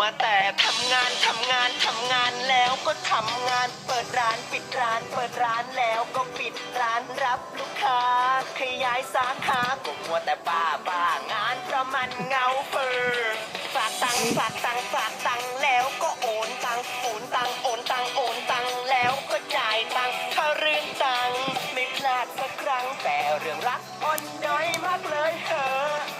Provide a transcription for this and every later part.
วแต่ทำงานทำงานทำงานแล้วก็ทำงานเปิดร้านปิดร้านเปิดร้านแล้วก็ปิดร้านรับลูกค้า ขยายสาขาก็มัวแต่บ้าบ้างานเพราะมันเงาเฟอฝากตังฝากตังฝากตังแล้วก็โอนตังโอนตังโอนตังโอนตังแล้วก็จ่ายตังค์ถ้าเรื่องตังไม่พลาดสักครั้งแต่เรื่องรักอ่อนน้อยมากเลยเหอ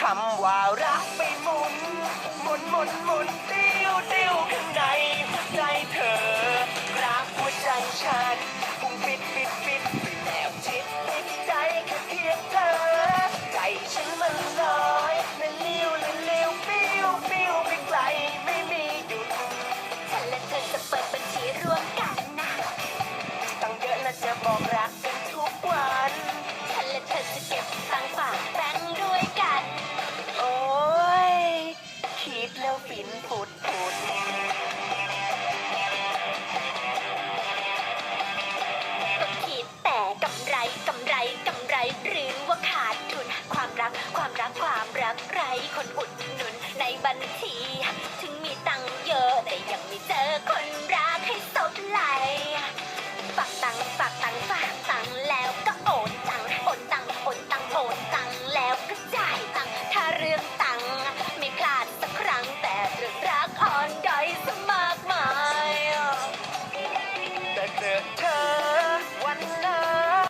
คำว่ารักไปหมุนหมุนหมุนหมุนติ้วติ้วข้างในหัวใจเธอ รักหัวใจฉันปุ่งปิดปิดปิดปิดแนวจิตติดใจแค่เพียงเธอ ใจฉันมันลอยนั่นเลี้ยวนั่นเลี้ยวปิ้วปิ้วไปไกลไม่มีหยุดฉันและเธอจะเปิดบัญชีร่วมกันนะตั้งเยอะนะจะบอกรักกันทุก ความรักความรักความรักไรคนอุดหนุนในบัญชี ถึงมีตังค์เยอะแต่ยังไม่เจอคน